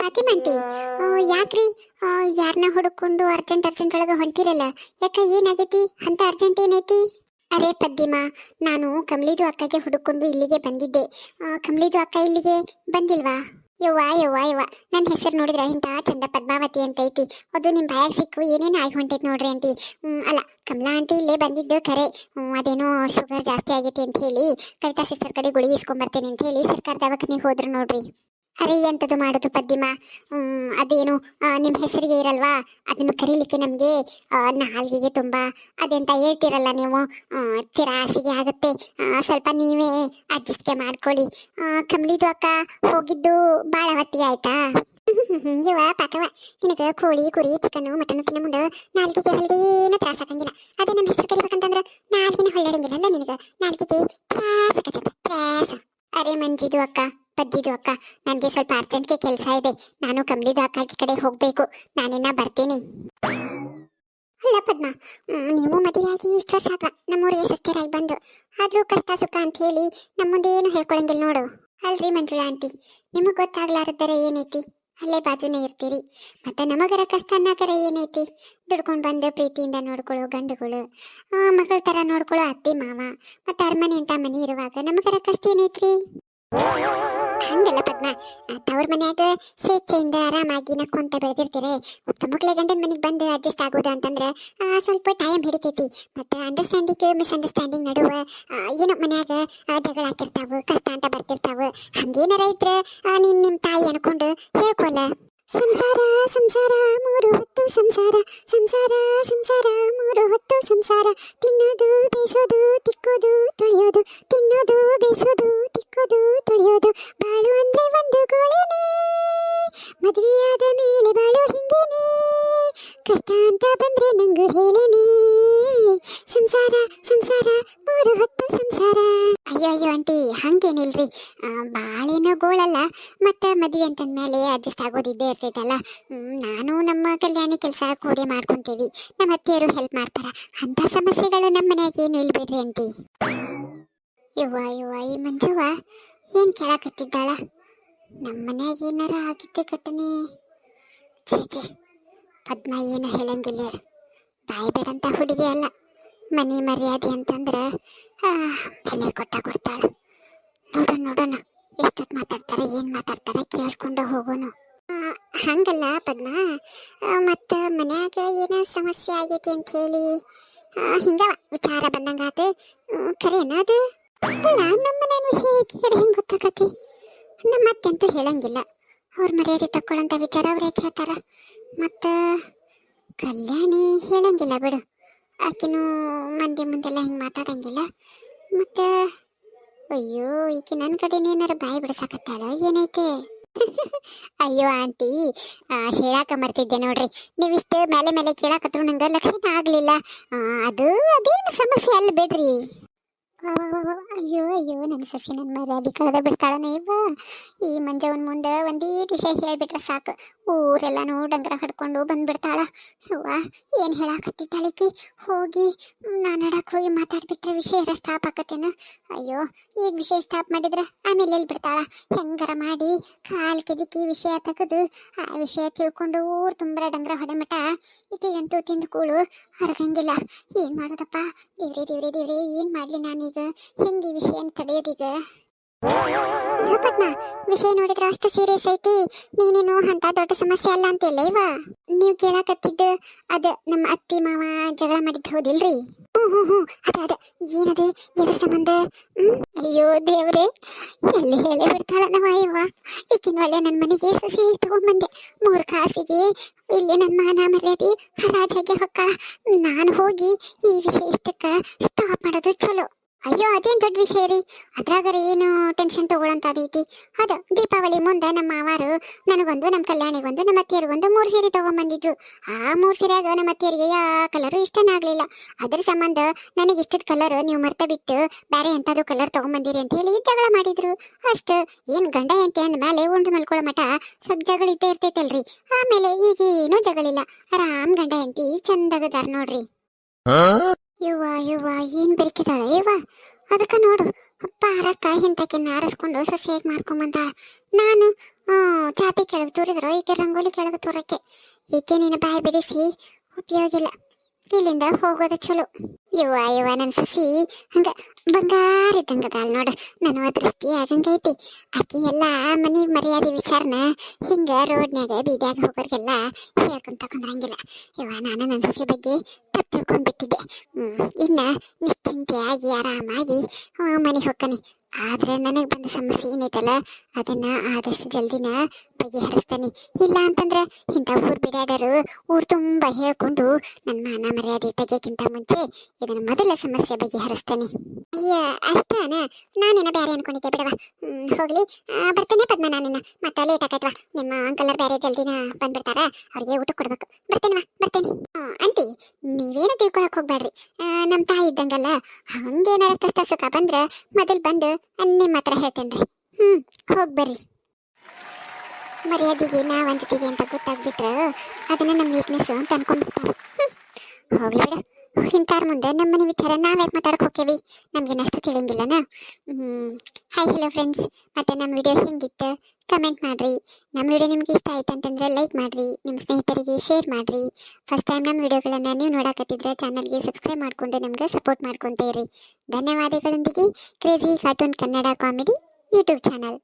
ಫಾತಿಮಂಟಿ ಯಾಕ್ರಿ? ಯಾರನ್ನ ಹುಡುಕೊಂಡು ಅರ್ಜೆಂಟ್ ಅರ್ಜೆಂಟ್ ಒಳಗೆ ಹೊಂಟಿರಲ್ಲ, ಯಾಕ ಏನಾಗೈತಿ? ಅಂತ ಅರ್ಜೆಂಟ್ ಏನೈತಿ? ಅರೆ ಪದ್ಯಮಾ ನಾನು ಕಮಲಿದು ಅಕ್ಕಗೆ ಹುಡುಕೊಂಡು ಇಲ್ಲಿಗೆ ಬಂದಿದ್ದೆ. ಕಮಲಿದು ಅಕ್ಕ ಇಲ್ಲಿಗೆ ಬಂದಿಲ್ವಾ? ಯವ್ವ ಯವ್ವ ಯವ್ವ ನನ್ನ ಹೆಸರು ನೋಡಿದ್ರೆ ಇಂಥ ಚಂದ ಪದ್ಮಾವತಿ ಅಂತ ಐತಿ ಅದು ನಿಮ್ಮ ಬಾಯಾಗ ಸಿಕ್ಕು, ಏನೇನು ಆಗಿ ಹೊಂಟೈತಿ ನೋಡ್ರಿ ಅಂತಿ. ಅಲ್ಲ, ಕಮಲಾ ಆಂಟಿ ಇಲ್ಲೇ ಬಂದಿದ್ದು ಖರೆ ಅದೇನೋ ಶುಗರ್ ಜಾಸ್ತಿ ಆಗೈತಿ ಅಂತ ಹೇಳಿ, ಕವಿತಾ ಸಿಸ್ಟರ್ ಕಡೆ ಗುಳಿಗೆ ಇಸ್ಕೊಂಬರ್ತೇನೆ ಅಂತ ಹೇಳಿ ಸರ್ಕಾರ ದವಾಖಾನೆಗೆ ಹೋದ್ರು ನೋಡ್ರಿ. ಅರೆ ಎಂತದು ಮಾಡೋದು ಪದ್ಯಮ ಅದೇನು ನಿಮ್ಮ ಹೆಸರಿಗೆ ಇರಲ್ವಾ? ಅದನ್ನು ಕರೀಲಿಕ್ಕೆ ನಮಗೆ ನಾಲ್ಗೆಗೆ ತುಂಬ. ಅದೆಂತ ಹೇಳ್ತಿರಲ್ಲ ನೀವು? ತಿರಾಸಿಗೆ ಆಗುತ್ತೆ. ಸ್ವಲ್ಪ ನೀವೇ ಅಡ್ಜಸ್ಟ್ಗೆ ಮಾಡ್ಕೊಳ್ಳಿ. ಕಮಲಿದು ಅಕ್ಕ, ಹೋಗಿದ್ದು ಭಾಳ ಹೊತ್ತಿಗೆ ಆಯ್ತಾ? ಇವ ಪಾಕವ ನಿನಗೆ ಕೋಳಿ, ಕುರಿ ಚಿಕನ್ ಮಟನ್ ತಿನ್ನ ಮುಂದೆ ನಾಲ್ಕಿಗೆ ಹಲ್ದೇನ ತ್ರಾಸ ಆಗಂಗಿಲ್ಲ. ಅದೇ ನಮ್ಮ ಹೆಸರು ಕರಿಬೇಕಂತಂದ್ರೆ ನಾಲ್ಕಿನ ಹೊಳ್ಳಾಡಂಗಿಲ್ಲಲ್ಲ ನಿನಗೆ? ನಾಲ್ಕಿಗೆ ತ್ರಾಸ ತ್ರಾಸ. ಅರೆ ಮಂಜಿದು ಅಕ್ಕ. ಪದ್ದಿದು ಅಕ್ಕ. ನನಗೆ ಸ್ವಲ್ಪ ಅರ್ಜೆಂಟ್ಗೆ ಕೆಲಸ ಇದೆ. ನಾನು ಕಮಲಿದ ಅಕ್ಕ ಕಡೆ ಹೋಗಬೇಕು. ನಾನಿನ್ನ ಬರ್ತೀನಿ. ಅಲ್ಲ ಪದ್ಮ ನೀವು ಮದುವೆಯಾಗಿ ಇಷ್ಟು ವರ್ಷ ಆದ್ವ? ನಮ್ಮೂರಿಗೆ ಸಿಸ್ಟರಾಗಿ ಬಂದು. ಆದ್ರೂ ಕಷ್ಟ ಸುಖ ಅಂತ ಹೇಳಿ ನಮ್ಮ ಮುಂದೆ ಏನು ಹೇಳ್ಕೊಳಂಗಿಲ್ಲ ನೋಡು. ಅಲ್ರಿ ಮಂಜುಳಾ ಆಂಟಿ. ನಿಮಗೆ ಗೊತ್ತಾಗ್ಲಾರದರೆ ಏನೈತಿ? ಅಲ್ಲೇ ಬಾಜುನೇ ಇರ್ತೀರಿ. ಮತ್ತೆ ನಮಗರ ಕಷ್ಟ ಅನ್ನಕರ ಏನೈತಿ? ದುಡ್ಕೊಂಡು ಬಂದು ಪ್ರೀತಿಯಿಂದ ನೋಡ್ಕೊಳ್ಳೋ ಗಂಡುಗಳು. ಮಗಳ ಥರ ನೋಡ್ಕೊಳ್ಳೋ ಅತ್ತಿ ಮಾವ. ಮತ್ತೆ ಅರಮನೆ ಅಂತ ಮನೆ ಇರುವಾಗ ನಮಗರ ಕಷ್ಟ ಏನೈತ್ರಿ? ಹಂಗಲ್ಲ ಪದ್ಮ. ತವ್ರ ಮನ್ಯಾಗ ಸ್ವೇಚ್ಛೆಯಿಂದ ಆರಾಮಾಗಿ ನಕ್ಕೊಂತ ಬೆಳೆದಿರ್ತೀರಿ. ಮಕ್ಕಳ ಗಂಡನ ಮನೆಗೆ ಬಂದು ಅಡ್ಜಸ್ಟ್ ಆಗೋದು ಅಂತಂದ್ರೆ ಸ್ವಲ್ಪ ಟೈಮ್ ಹಿಡಿತೈತಿ. ಮತ್ತೆ ಅಂಡರ್ಸ್ಟ್ಯಾಂಡಿಂಗ್ ಮಿಸ್ಅಂಡರ್ಸ್ಟ್ಯಾಂಡಿಂಗ್ ನಡುವೆ ಏನೋ ಮನ್ಯಾಗ ಜಗಳ ಹಾಕಿರ್ತಾವ, ಕಷ್ಟ ಅಂತ ಬರ್ತಿರ್ತಾವ. ಹಂಗೇನಾರ ಇದ್ರೆ ನೀನು ನಿಮ್ಮ ನಿಮ್ ತಾಯಿ ಅನ್ಕೊಂಡು ಹೇಳ್ಕೊಲ್ಲ ಸಂಸಾರ ಸಂಸಾರ, ಮೂರು ಹೊತ್ತು ಸಂಸಾರ. ಸಂಸಾರ ಸಂಸಾರ, ಮೂರು ಹೊತ್ತು ಸಂಸಾರ. ತಿನ್ನೋದು ಬೇಸೋದು ತಿಕ್ಕೋದು, ತೊಳೆಯೋದು. ತಿನ್ನೋದು ಬೇಸೋದು ತಿಕ್ಕೋದು, ತೊಳೆಯೋದು. ಬಾಳು ಅಂದ್ರೆ ಒಂದು ಕೋಳಿನೇ. ಮದುವೆಯಾದ ಮೇಲೆ ಬಾಳು ಹಿಂಗೇನೆ. ಕಷ್ಟ ಅಂತ ಬಂದ್ರೆ ಸಂಸಾರ ಸಂಸಾರ, ಮೂರು ಹೊತ್ತು ಸಂಸಾರ. ಅಯ್ಯೋ ಅಯ್ಯೋ, ಆಂಟಿ, ಹಂಗೇನಿಲ್ರಿ. ಬಾಳೇನೋ ಗೋಳಲ್ಲ. ಮತ್ತೆ ಮದುವೆ ಅಂತಂದ್ಮೇಲೆ ಅಡ್ಜಸ್ಟ್ ಆಗೋದಿದ್ದೇ ಇರ್ತೈತಲ್ಲ. ನಾನು ನಮ್ಮ ಕಲ್ಯಾಣಿ ಕೆಲಸ ಕೂಡಿ ಮಾಡ್ಕೊಂತೀವಿ. ನಮ್ಮ ಅತ್ತೆಯರು ಹೆಲ್ಪ್ ಮಾಡ್ತಾರ. ಅಂತ ಸಮಸ್ಯೆಗಳು ನಮ್ಮ ಮನ್ಯಾಗ ಏನು ಇಲ್ಬಿಡ್ರಿ, ಆಂಟಿ? ಯವ್ವ ಇವ್ವ ಈ ಮಂಜವ್ವ ಏನು ಕೇಳಕತ್ತಿದ್ದಾಳ? ನಮ್ಮ ಮನ್ಯಾಗ ಏನಾರ ಆಗಿದ್ದೆ ಘಟನೆ? ಛೇ ಛೇ. ಪದ್ಮ ಏನು ಹೇಳಂಗಿಲ್ಲ. ಹೇಳು. ಬಾಯಿ ಬೇಡಂತ ಹುಡುಗಿ ಅಲ್ಲ. ಮನಿ ಮರ್ಯಾದೆ ಅಂತಂದ್ರೆ ಬೆಲೆ ಕೊಟ್ಟ ಕೊಡ್ತಾಳೆ. ನೋಡೋಣ ನೋಡೋಣ. ಎಷ್ಟೊತ್ತು ಮಾತಾಡ್ತಾರೆ, ಏನು ಮಾತಾಡ್ತಾರೆ ಕೇಳಿಸ್ಕೊಂಡು ಹೋಗೋನು ಹಂಗಲ್ಲ ಪದ್ಮ. ಮತ್ತು ಮನೆಯಾಗ ಏನೋ ಸಮಸ್ಯೆ ಆಗೈತಿ ಅಂತ ಹೇಳಿ. ಹಿಂಗ ವಿಚಾರ ಬಂದಂಗಾತ ಖರೇನ ಅದು? ಅಲ್ಲ ನಮ್ಮ ಮನೆ ವಿಷಯ ಕೇಳಿ ಹೆಂಗೆ ಗೊತ್ತಾಗತಿ ನಮ್ಮ ಮತ್ತೆಂತೂ ಹೇಳಂಗಿಲ್ಲ. ಅವ್ರ ಮರ್ಯಾದೆ ತಕ್ಕೊಳ್ಳಂತ ವಿಚಾರ ಅವ್ರು ಯಾಕೆ ಹೇಳ್ತಾರ? ಮತ್ತು ಕಲ್ಯಾಣಿ ಹೇಳಂಗಿಲ್ಲ ಬಿಡು. ಆಕಿನೂ ಮಂದಿ ಮುಂದೆಲ್ಲ ಹಿಂಗೆ ಮಾತಾಡಂಗಿಲ್ಲ. ಮತ್ತು ಅಯ್ಯೋ, ಈಕೆ ನನ್ನ ಕಡೆನೇ ಏನಾರ ಬಾಯಿ ಬಿಡಿಸಾಕತ್ತಾಳ? ಏನೈತೆ? ಅಯ್ಯೋ, ಆಂಟಿ ಹೇಳಾಕ ಮರ್ತಿದ್ದೆ ನೋಡ್ರಿ. ನೀವಿಷ್ಟು ಮೇಲೆ ಮೇಲೆ ಕೇಳಾಕತ್ರು ನಂಗೆ ಲಕ್ಷಣ ಆಗಲಿಲ್ಲ. ಅದು, ಅದೇನು ಸಮಸ್ಯೆ ಅಲ್ಲ ಬಿಡ್ರಿ. ಅಯ್ಯೋ ಅಯ್ಯೋ ನನ್ನ ಸಸಿ ನನ್ನ ಮರ್ಯಾದೆ ಕಳೆದ ಬಿಡ್ತಾಳನೇ. ಇವ ಈ ಮಂಜವನ್ ಮುಂದೆ ಒಂದೇ ವಿಷಯ ಹೇಳಿಬಿಟ್ರೆ ಸಾಕು. ಊರೆಲ್ಲನೂ ಡಂಗ್ರ ಹಡ್ಕೊಂಡು ಬಂದ್ಬಿಡ್ತಾಳ. ಅವ್ವ, ಏನು ಹೇಳಾಕತ್ತಿದ್ದಾಳಿಕಿ? ಹೋಗಿ, ನಾನು ಆಡಕ್ಕೆ ಹೋಗಿ ಮಾತಾಡ್ಬಿಟ್ರೆ ವಿಷಯ ಸ್ಟಾಪ್ ಆಕತ್ತೇನ ಅಯ್ಯೋ, ಈಗ ವಿಷಯ ಸ್ಟಾಪ್ ಮಾಡಿದ್ರೆ ಆಮೇಲೆ ಎಲ್ಲಿ ಬಿಡ್ತಾಳ ಹೆಂಗಾರ ಮಾಡಿ, ಕಾಲ್ ಕೆದಿಕಿ ವಿಷಯ ತೆಗೆದು, ಆ ವಿಷಯ ತಿಳ್ಕೊಂಡು ಊರು ತುಂಬ ಡಂಗ್ರ ಹೊಡೆಮಟ ಈಕೆಗಂತೂ ತಿಂದು ಕೂಳು ಹೊರಗಂಗಿಲ್ಲ ಏನು ಮಾಡೋದಪ್ಪ? ದೇವ್ರಿ, ದೇವ್ರೆ, ದೇವ್ರಿ, ಏನು ಮಾಡಲಿ ನಾನೀಗ? ಹೆಂಗೆ ಈ ವಿಷಯನ ತಡೆಯೋದೀಗ? ಇಲ್ಲ ಪದ್ಮ, ವಿಷಯ ನೋಡಿದ್ರ ಅಷ್ಟು ಸೀರಿಯಸ್ ಐತಿ. ನೀನೇನು ಅಂತ ದೊಡ್ಡ ಸಮಸ್ಯೆ ಅಲ್ಲ ಅಂತಿಲ್ಲ ಇವ? ನೀವು ಕೇಳಾಕತ್ತಿದ್ದು ಅದ ನಮ್ಮ ಅತ್ತಿ, ಮಾವ ಜಗಳ ಮಾಡಿದ್ದು ಹೌದಿಲ್ರಿ? ಹ್ಞೂ ಹ್ಞೂ ಹ್ಞೂ ಅದ ಅದ. ಏನದು? ಎದ್ರ ಸಂಬಂಧ? ಅಯ್ಯೋ ದೇವ್ರೆ, ಎಲ್ಲಿ ಹೇಳಿ ಬಿಡ್ತಾಳ ನಮ್ಮ ಇವ? ಈಕಿನ ಒಳ್ಳೆ ನನ್ನ ಮನೆಗೆ ಸಸಿ ತಗೊಂಬಂದೆ. ಮೂರು ಕಾಸಿಗೆ ಇಲ್ಲಿ ನನ್ನ ಮಾನ ಮರ್ಯಾದೆ ಹರಾಜಾಗೆ ಹೊಕ್ಕಳ. ನಾನು ಹೋಗಿ ಈ ವಿಷಯ ಇಷ್ಟಕ್ಕ ಸ್ಟಾಪ್ ಮಾಡೋದು ಚಲೋ. ಅಯ್ಯೋ, ಅದೇನ್ ದೊಡ್ಡ ವಿಷಯ ರೀ? ಅದ್ರಾಗರ ಏನು ಟೆನ್ಷನ್ ತಗೊಳಂತದೈತಿ. ಅದ ದೀಪಾವಳಿ ಮುಂದೆ ನಮ್ಮ ಮಾವಾರು ನನಗೊಂದು, ನಮ್ಮ ಕಲ್ಯಾಣಿಗೊಂದು, ನಮ್ಮ ಅತ್ತೆಯರಿಗೊಂದು ಮೂರು ಸೀರೆ ತಗೊಂಬಂದಿದ್ರು. ಆ ಮೂರು ಸೀರೆಯಾಗ ನಮ್ಮ ಅತ್ತಿಯರಿಗೆ ಯಾ ಕಲರು ಇಷ್ಟನೇ ಆಗಲಿಲ್ಲ. ಅದ್ರ ಸಂಬಂಧ ನನಗೆ ಇಷ್ಟದ ಕಲರ್ ನೀವು ಮರ್ತ ಬಿಟ್ಟು ಬೇರೆ ಎಂಥದ್ದು ಕಲರ್ ತಗೊಂಬಂದಿರಿ ಅಂತ ಹೇಳಿ ಜಗಳ ಮಾಡಿದ್ರು. ಅಷ್ಟು, ಏನು ಗಂಡ ಎಂತೆ ಅಂದ ಮೇಲೆ ಉಂಡು ಮಲ್ಕೊಳ್ಳೋ ಮಠ ಸ್ವಲ್ಪ ಜಗಳ ಇದ್ದೇ ಇರ್ತೈತಲ್ರಿ. ಆಮೇಲೆ ಈಗ ಏನೂ ಜಗಳಿಲ್ಲ. ಆರಾಮ್ ಗಂಡ ಎಂತಿ ಚಂದಗದಾರ ನೋಡ್ರಿ. ಯುವ ಇವ್ವ ಏನ್ ಬೆರಕಿದಾಳೆ ಇವ್ವ ಅದಕ್ಕ ನೋಡು. ಅಪ್ಪ ಪಾರಕ್ಕ ಹಿಂತಕಿನ್ನ ಆರಿಸ್ಕೊಂಡು ಸೊಸೆಯಾಗಿ ಮಾಡ್ಕೊಂಬಂದಾಳ. ನಾನು ಚಾಪಿ ಕೆಳಗೆ ತೂರಿದ್ರು, ಈಕೆ ರಂಗೋಲಿ ಕೆಳಗೆ ತೂರಕ್ಕೆ. ಈಕೆ ನಿನ್ನ ಬಾಯಿ ಬಿಡಿಸಿ ಉಪಯೋಗ ಇಲ್ಲ ಇಲ್ಲಿಂದ ಹೋಗೋದು ಚಲೋ. ಇವ ಇವ ನನ್ನ ಸಸಿ, ಹಂಗ ಬಂಗಾರ ಇದ್ದಂಗ ಅಲ್ ನೋಡ. ನಾನು ಅದೃಷ್ಟಿ ಆಗಂಗೈತಿ. ಆಕಿ ಎಲ್ಲ ಮನಿ ಮರ್ಯಾದೆ ವಿಚಾರನ ಹಿಂಗ ರೋಡ್ನ್ಯಾಗ ಬೀದ್ಯಾಗ ಹೋಗೋರ್ಗೆಲ್ಲ ಹೇಳ್ಕೊಂತ ಕುಂದ್ರಂಗಿಲ್ಲ ಇವ ನಾನು ನನ್ನ ಸಸಿ ಬಗ್ಗೆ ತಪ್ಪು ತಿಳ್ಕೊಂಡ್ ಬಿಟ್ಟಿದ್ದೆ ಹ್ಮ್, ಇನ್ನ ನಿಶ್ಚಿಂತೆಯಾಗಿ ಆರಾಮಾಗಿ ಮನೆಗೆ ಹೋಗ್ತಾನೆ ಆದ್ರೆ ನನಗೆ ಬಂದ ಸಮಸ್ಯೆ ಏನೈತಲ್ಲ ಅದನ್ನ ಆದಷ್ಟು ಜಲ್ದಿನ ಬಗೆಹರಿಸ್ತಾನೆ ಇಲ್ಲ ಅಂತಂದ್ರೆ ಇಂಥ ಊರ್ ಬಿಡಾಡರು ಊರ್ ತುಂಬಾ ಹೇಳ್ಕೊಂಡು ನನ್ನ ಮಾನ ಮರ್ಯಾದೆ ತೆಗಿಯಕ್ಕಿಂತ ಮುಂಚೆ ಇದನ್ನ ಮೊದಲ ಸಮಸ್ಯೆ ಬಗೆಹರಿಸ್ತಾನೆ ಅಯ್ಯ ಅಷ್ಟಾನ ನಾನೇನ ಬೇರೆ ಅನ್ಕೊಂಡಿದ್ದೆ ಬಿಡವ ಹೋಗ್ಲಿ. ಬರ್ತೇನೆ ಪದ್ಮ ನಾನಿನ್ನ. ಮತ್ತೆ ಲೇಟ್ ಆಗತ್ವಾ ನಿಮ್ಮ ಅಂಕಲರ್ ಬೇರೆ ಜಲ್ದಿನ ಬಂದ್ಬಿಡ್ತಾರ. ಅವ್ರಿಗೆ ಊಟ ಕೊಡ್ಬೇಕು. ಬರ್ತೇನೆ. ಹ್ಮ್, ಆಂಟಿ ನೀವೇನು ತಿಳ್ಕೊಳಕ್ ಹೋಗ್ಬೇಡ್ರಿ ಆ, ನಮ್ ತಾಯಿ ಇದ್ದಂಗಲ್ಲ ಹಂಗೇನಾರ ಕಷ್ಟ ಸುಖ ಬಂದ್ರ ಮೊದಲು ಬಂದು ನಿಮ್ಮ ಹತ್ರ ಹೇಳ್ತೇನ್ರಿ. ಹ್ಮ್ ಬರ್ರಿ. ಮರ್ಯಾದೆಗೆ ನಾವು ಅಂಜ್ತೀವಿ ಅಂತ ಗೊತ್ತಾಗ್ಬಿಟ್ರೆ. ಅದನ್ನು ನಮ್ಮ ವೀಕ್ನೆಸ್ ಅಂತ ಅನ್ಕೊಂಡ್ಬಿಡ್ತಾರೆ. ಹೋಗ್ಲಿ ಬಿಡು. ಇಂಥವ್ರ ಮುಂದೆ ನಮ್ಮನೆ ವಿಚಾರ ನಾವು ಯಾಕೆ ಮಾತಾಡಕ್ಕೆ ಹೋಗ್ತೀವಿ? ನಮಗೇನಷ್ಟು ತಿಳಿಯಂಗಿಲ್ಲನ ಹಾಯ್ ಹಲೋ ಫ್ರೆಂಡ್ಸ್ ಮತ್ತು ನಮ್ಮ ವಿಡಿಯೋ ಹೆಂಗಿತ್ತು? ಕಮೆಂಟ್ ಮಾಡಿರಿ. ನಮ್ಮ ವಿಡಿಯೋ ನಿಮ್ಗೆ ಇಷ್ಟ ಆಯ್ತು ಅಂತಂದ್ರೆ ಲೈಕ್ ಮಾಡಿರಿ. ನಿಮ್ಮ ಸ್ನೇಹಿತರಿಗೆ ಶೇರ್ ಮಾಡಿರಿ. ಫಸ್ಟ್ ಟೈಮ್ ನಮ್ಮ ವಿಡಿಯೋಗಳನ್ನು ನೀವು ನೋಡಕತ್ತಿದ್ರೆ ಚಾನಲ್ಗೆ ಸಬ್ಸ್ಕ್ರೈಬ್ ಮಾಡಿಕೊಂಡು ನಮ್ಗೆ ಸಪೋರ್ಟ್ ಮಾಡ್ಕೊಂತ ಇರಿ ಧನ್ಯವಾದಗಳೊಂದಿಗೆ crazy cartoon Kannada comedy YouTube channel